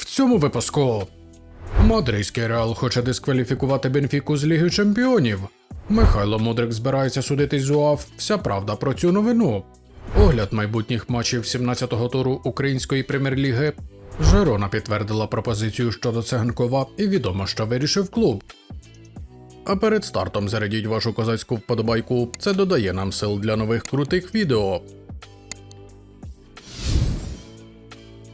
В цьому випуску Мадридський Реал хоче дискваліфікувати Бенфіку з Ліги Чемпіонів. Михайло Мудрик збирається судитись з УАФ. Вся правда про цю новину. Огляд майбутніх матчів 17-го туру Української прем'єр-ліги. Жерона підтвердила пропозицію щодо Циганкова і відомо, що вирішив клуб. А перед стартом зарядіть вашу козацьку вподобайку. Це додає нам сил для нових крутих відео.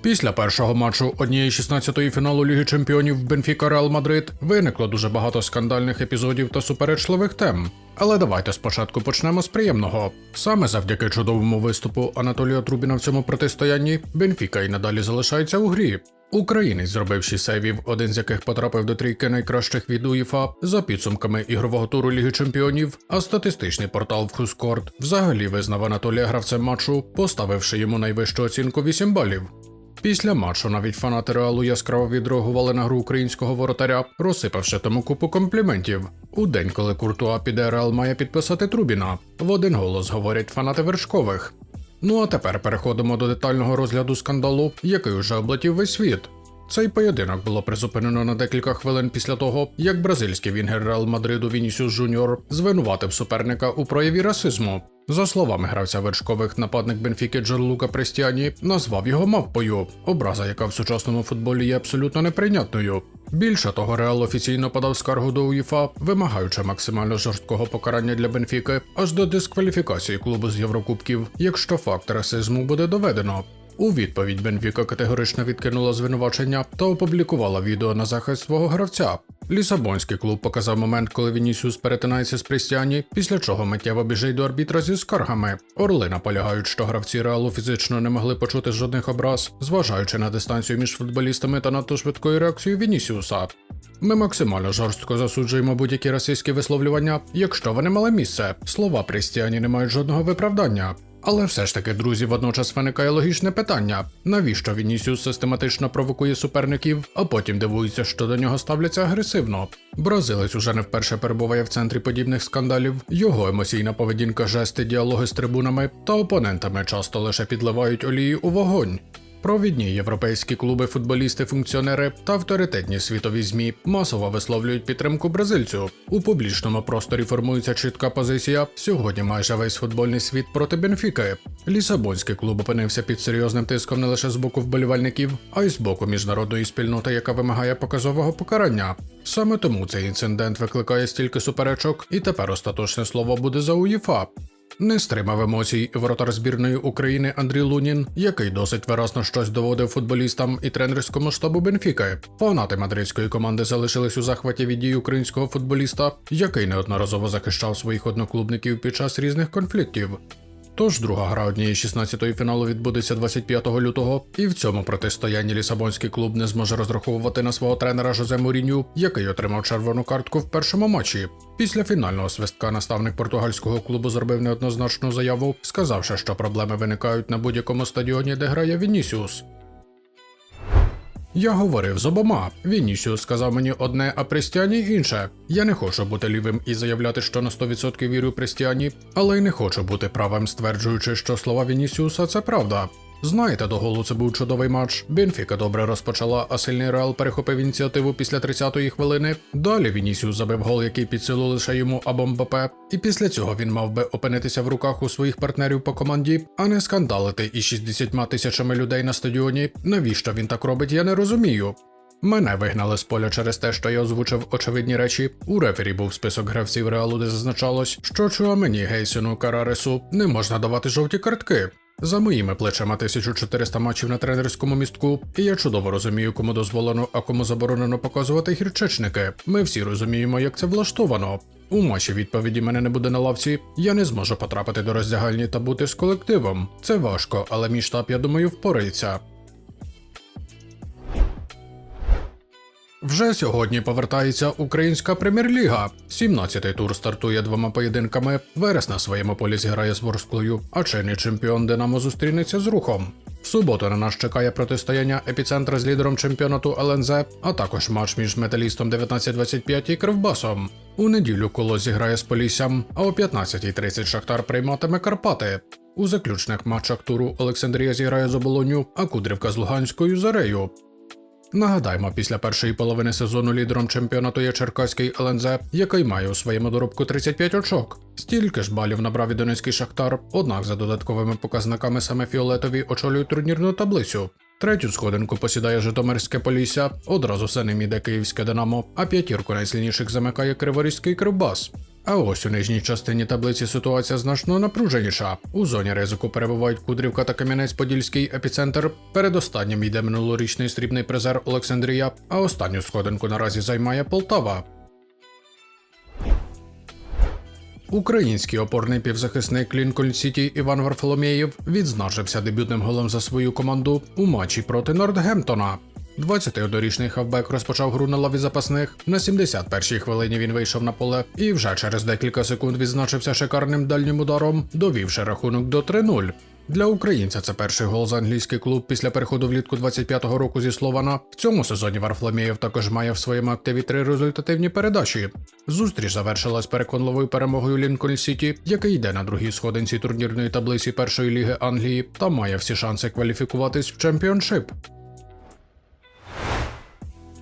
Після першого матчу однієї 16-ї фіналу Ліги Чемпіонів Бенфіка Реал Мадрид виникло дуже багато скандальних епізодів та суперечливих тем. Але давайте спочатку почнемо з приємного. Саме завдяки чудовому виступу Анатолія Трубіна в цьому протистоянні Бенфіка і надалі залишається у грі. Українець зробив 6 сейвів, один з яких потрапив до трійки найкращих від УЄФА за підсумками ігрового туру Ліги Чемпіонів. А статистичний портал Вхускорт взагалі визнав Анатолія гравцем матчу, поставивши йому найвищу оцінку 8 балів. Після матчу навіть фанати реалу яскраво відреагували на гру українського воротаря, розсипавши тому купу компліментів. У день, коли Куртуа піде, Реал має підписати Трубіна. В один голос говорять фанати вершкових. Ну а тепер переходимо до детального розгляду скандалу, який уже облетів весь світ. Цей поєдинок було призупинено на декілька хвилин після того, як бразильський вінгер Реал Мадриду Вінісіус Жуніор звинуватив суперника у прояві расизму. За словами гравця вершкових, нападник Бенфіки Джанлука Престіані назвав його мавпою, образа, яка в сучасному футболі є абсолютно неприйнятною. Більше того, Реал офіційно подав скаргу до УЄФА, вимагаючи максимально жорсткого покарання для Бенфіки аж до дискваліфікації клубу з Єврокубків, якщо факт расизму буде доведено. У відповідь Бенфіка категорично відкинула звинувачення та опублікувала відео на захист свого гравця. Лісабонський клуб показав момент, коли Вінісіус перетинається з Прістіані, після чого миттєво біжить до арбітра зі скаргами. Орли наполягають, що гравці реалу фізично не могли почути жодних образ, зважаючи на дистанцію між футболістами та надто швидкою реакцією Вінісіуса. Ми максимально жорстко засуджуємо будь-які расистські висловлювання, якщо вони мали місце. Слова Прістіані не мають жодного виправдання. Але все ж таки, друзі, водночас виникає логічне питання: навіщо Вінісіус систематично провокує суперників, а потім дивується, що до нього ставляться агресивно. Бразилець уже не вперше перебуває в центрі подібних скандалів. Його емоційна поведінка, жести, діалоги з трибунами та опонентами часто лише підливають олії у вогонь. Провідні європейські клуби, футболісти, функціонери та авторитетні світові змі масово висловлюють підтримку бразильцю. У публічному просторі формується чітка позиція. Сьогодні майже весь футбольний світ проти Бенфіки. Лісабонський клуб опинився під серйозним тиском не лише з боку вболівальників, а й з боку міжнародної спільноти, яка вимагає показового покарання. Саме тому цей інцидент викликає стільки суперечок, і тепер остаточне слово буде за УЄФА. Не стримав емоцій воротар збірної України Андрій Лунін, який досить виразно щось доводив футболістам і тренерському штабу Бенфіки. Фанати мадридської команди залишились у захваті від дій українського футболіста, який неодноразово захищав своїх одноклубників під час різних конфліктів. Тож друга гра однієї 16-ї фіналу відбудеться 25 лютого, і в цьому протистоянні лісабонський клуб не зможе розраховувати на свого тренера Жозе Муріню, який отримав червону картку в першому матчі. Після фінального свистка наставник португальського клубу зробив неоднозначну заяву, сказавши, що проблеми виникають на будь-якому стадіоні, де грає Вінісіус. Я говорив з обома. Вінісіус сказав мені одне, а Престіані інше. Я не хочу бути лівим і заявляти, що на 100% вірю Престіані, але й не хочу бути правим, стверджуючи, що слова Вінісіуса це правда. Знаєте, до голу це був чудовий матч. Бенфіка добре розпочала, а сильний Реал перехопив ініціативу після 30-ї хвилини. Далі Вінісіус забив гол, який під силу лише йому або Мбапе. І після цього він мав би опинитися в руках у своїх партнерів по команді, а не скандалити із 60 тисячами людей на стадіоні. Навіщо він так робить, я не розумію. Мене вигнали з поля через те, що я озвучив очевидні речі. У рефері був список гравців реалу, де зазначалось, що Чуамені, Гейсіну, Караресу не можна давати жовті картки. За моїми плечами 1400 матчів на тренерському містку, і я чудово розумію, кому дозволено, а кому заборонено показувати гірчичники. Ми всі розуміємо, як це влаштовано. У матчі відповіді мене не буде на лавці. Я не зможу потрапити до роздягальні та бути з колективом. Це важко, але мій штаб, я думаю, впорається. Вже сьогодні повертається Українська прем'єр-ліга. 17-й тур стартує двома поєдинками. Верес на своєму полі зіграє з Ворсклою, а чинний чемпіон Динамо зустрінеться з рухом. В суботу на нас чекає протистояння епіцентра з лідером чемпіонату ЛНЗ, а також матч між металістом 1925 і Кривбасом. У неділю коло зіграє з Поліссям, а о 15.30 Шахтар прийматиме Карпати. У заключних матчах туру Олександрія зіграє з Оболоню, а Кудрівка з Луганською Зарею. Нагадаємо, після першої половини сезону лідером чемпіонату є Черкаський ЛНЗ, який має у своєму доробку 35 очок. Стільки ж балів набрав і Донецький Шахтар, однак за додатковими показниками саме фіолетові очолюють турнірну таблицю. Третю сходинку посідає Житомирське Полісся, одразу за ним іде Київське Динамо, а п'ятірку найсильніших замикає Криворізький Кривбас. А ось у нижній частині таблиці ситуація значно напруженіша. У зоні ризику перебувають Кудрівка та Кам'янець-Подільський епіцентр. Передостаннім йде минулорічний срібний призер Олександрія, а останню сходинку наразі займає Полтава. Український опорний півзахисник Лінкольн Сіті Іван Варфоломєєв відзначився дебютним голом за свою команду у матчі проти Нортгемптона. 21-річний хавбек розпочав гру на лаві запасних. На 71-й хвилині він вийшов на поле і вже через декілька секунд відзначився шикарним дальнім ударом, довівши рахунок до 3-0. Для українця це перший гол за англійський клуб після переходу влітку 25-го року зі Слована. В цьому сезоні Варфломєєв також має в своєму активі три результативні передачі. Зустріч завершилась переконливою перемогою Лінкольн Сіті, який йде на другій сходинці турнірної таблиці першої ліги Англії та має всі шанси кваліфікуватись в чемпіоншип.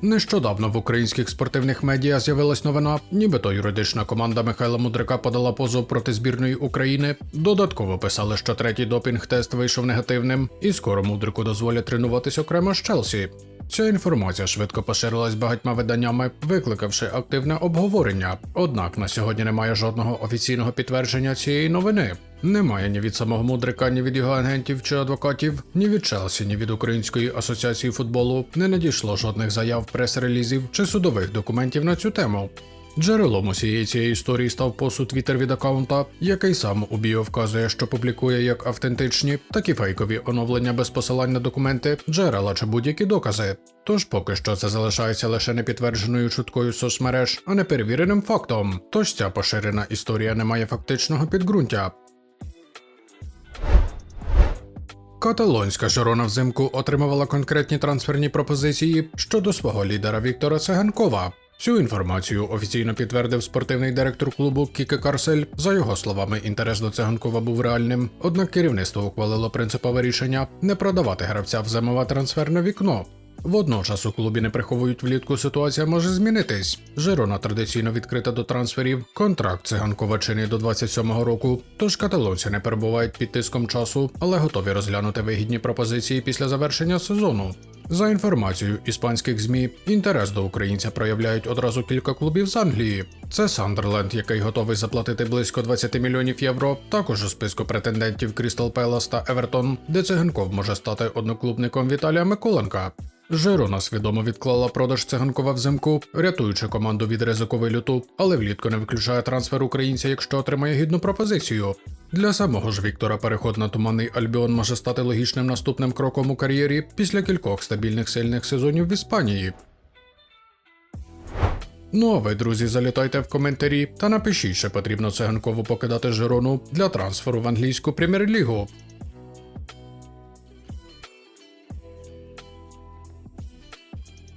Нещодавно в українських спортивних медіа з'явилась новина, нібито юридична команда Михайла Мудрика подала позов проти збірної України. Додатково писали, що третій допінг-тест вийшов негативним, і скоро Мудрику дозволять тренуватись окремо з Челсі. Ця інформація швидко поширилась багатьма виданнями, викликавши активне обговорення. Однак на сьогодні немає жодного офіційного підтвердження цієї новини. Немає ні від самого Мудрика, ні від його агентів чи адвокатів, ні від Челсі, ні від Української асоціації футболу не надійшло жодних заяв, прес-релізів чи судових документів на цю тему. Джерелом усієї цієї історії став посуд Твіттер від аккаунта, який сам у біо вказує, що публікує як автентичні, так і фейкові оновлення без посилань на документи, джерела чи будь-які докази. Тож поки що це залишається лише непідтвердженою чуткою соцмереж, а не перевіреним фактом. Тож ця поширена історія не має фактичного підґрунтя. Каталонська Жирона взимку отримувала конкретні трансферні пропозиції щодо свого лідера Віктора Циганкова. Цю інформацію офіційно підтвердив спортивний директор клубу Кіке Карсель. За його словами, інтерес до циганкова був реальним. Однак керівництво ухвалило принципове рішення не продавати гравця в зимове трансферне вікно. Водночас у клубі не приховують влітку ситуація може змінитись. Жирона традиційно відкрита до трансферів. Контракт циганкова чинить до 27-го року. Тож каталонці не перебувають під тиском часу, але готові розглянути вигідні пропозиції після завершення сезону. За інформацією іспанських змі, інтерес до українця проявляють одразу кілька клубів з Англії. Це Сандерленд, який готовий заплатити близько 20 мільйонів євро. Також у списку претендентів Крістал Пелас та Евертон, де циганков може стати одноклубником Віталія Миколенка. Жирона свідомо відклала продаж циганкова взимку, рятуючи команду від ризику вилюту, але влітку не виключає трансфер українця, якщо отримає гідну пропозицію. Для самого ж Віктора переход на туманний Альбіон може стати логічним наступним кроком у кар'єрі після кількох стабільних сильних сезонів в Іспанії. Ну а ви, друзі, залітайте в коментарі та напишіть, чи потрібно циганкову покидати Жирону для трансферу в англійську прем'єр-лігу.